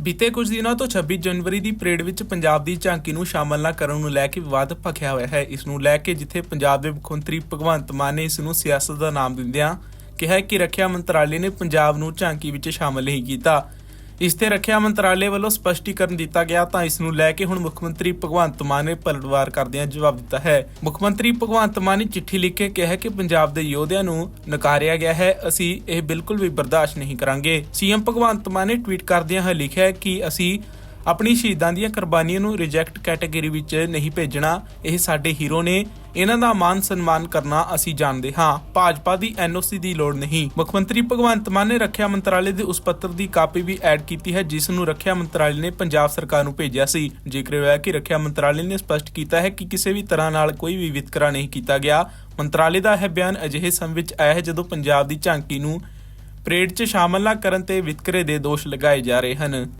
ਬੀਤੇ ਕੁਝ ਦਿਨਾਂ ਤੋਂ 26 ਜਨਵਰੀ ਦੀ ਪਰੇਡ ਵਿੱਚ ਪੰਜਾਬ ਦੀ ਝਾਂਕੀ ਨੂੰ ਸ਼ਾਮਲ ਨਾ ਕਰਨ ਨੂੰ ਲੈ ਕੇ ਵਿਵਾਦ ਭਖਿਆ ਹੋਇਆ ਹੈ। ਇਸ ਨੂੰ ਲੈ ਕੇ ਜਿੱਥੇ ਪੰਜਾਬ ਦੇ ਮੁੱਖ ਮੰਤਰੀ ਭਗਵੰਤ ਮਾਨ ਨੇ ਇਸ ਨੂੰ ਸਿਆਸਤ ਦਾ ਨਾਮ ਦਿੰਦਿਆਂ ਕਿਹਾ ਕਿ ਰੱਖਿਆ ਮੰਤਰਾਲੇ ਨੇ ਪੰਜਾਬ ਨੂੰ ਝਾਂਕੀ ਵਿੱਚ ਸ਼ਾਮਲ ਨਹੀਂ ਕੀਤਾ। ਇਸ ਤੇ ਰੱਖਿਆ ਮੰਤਰਾਲੇ ਵੱਲੋਂ ਸਪਸ਼ਟੀਕਰਨ ਦਿੱਤਾ ਗਿਆ ਤਾਂ ਇਸ ਨੂੰ ਲੈ ਕੇ ਹੁਣ ਮੁੱਖ ਮੰਤਰੀ ਭਗਵੰਤ ਮਾਨ ਨੇ ਪਲਟਵਾਰ ਕਰਦਿਆਂ ਜਵਾਬ ਦਿੱਤਾ ਹੈ। ਮੁੱਖ ਮੰਤਰੀ ਭਗਵੰਤ ਮਾਨ ਨੇ ਚਿੱਠੀ ਲਿਖ ਕੇ ਕਿਹਾ ਕਿ ਪੰਜਾਬ ਦੇ ਯੋਧਿਆਂ ਨੂੰ ਨਕਾਰਿਆ ਗਿਆ ਹੈ। ਅਸੀਂ ਇਹ ਬਿਲਕੁਲ ਵੀ ਬਰਦਾਸ਼ਤ ਨਹੀਂ ਕਰਾਂਗੇ। ਸੀਐਮ ਭਗਵੰਤ ਮਾਨ ਨੇ ਟਵੀਟ ਕਰਦਿਆਂ ਲਿਖਿਆ ਕਿ ਅਸੀਂ ਆਪਣੀ ਸ਼ਹੀਦਾਂ ਦੀਆਂ ਕੁਰਬਾਨੀਆਂ ਨੂੰ ਰਿਜੈਕਟ ਕੈਟਾਗਰੀ ਵਿੱਚ ਨਹੀਂ ਭੇਜਣਾ, ਇਹ ਸਾਡੇ ਹੀਰੋ ਨੇ। ਇਹਨਾਂ ਦਾ ਮਾਨ ਸਨਮਾਨ ਕਰਨਾ ਅਸੀਂ ਜਾਣਦੇ ਹਾਂ। ਭਾਜਪਾ ਦੀ ਐਨਓਸੀ ਦੀ ਲੋੜ ਨਹੀਂ। ਮੁੱਖ ਮੰਤਰੀ ਭਗਵੰਤ ਮਾਨ ਨੇ ਰੱਖਿਆ ਮੰਤਰਾਲੇ ਦੇ ਉਸ ਪੱਤਰ ਦੀ ਕਾਪੀ ਵੀ ਐਡ ਕੀਤੀ ਹੈ, ਜਿਸ ਨੂੰ ਰੱਖਿਆ ਮੰਤਰਾਲੇ ਨੇ ਪੰਜਾਬ ਸਰਕਾਰ ਨੂੰ ਭੇਜਿਆ ਸੀ। ਜ਼ਿਕਰ ਹੋਇਆ ਕਿ ਰੱਖਿਆ ਮੰਤਰਾਲੇ ਨੇ ਸਪਸ਼ਟ ਕੀਤਾ ਹੈ ਕਿ ਕਿਸੇ ਵੀ ਤਰ੍ਹਾਂ ਨਾਲ ਕੋਈ ਵੀ ਵਿਤਕਰਾ ਨਹੀਂ ਕੀਤਾ ਗਿਆ, ਮੰਤਰਾਲੇ ਦਾ ਇਹ ਬਿਆਨ ਅਜਿਹੇ ਸਮੇਂ ਵਿੱਚ ਆਇਆ ਹੈ ਜਦੋਂ ਪੰਜਾਬ ਦੀ ਝਾਂਕੀ ਨੂੰ ਪਰੇਡ 'ਚ ਸ਼ਾਮਲ ਨਾ ਕਰਨ ਤੇ ਵਿਤਕਰੇ ਦੇ ਦੋਸ਼ ਲਗਾਏ ਜਾ ਰਹੇ ਹਨ।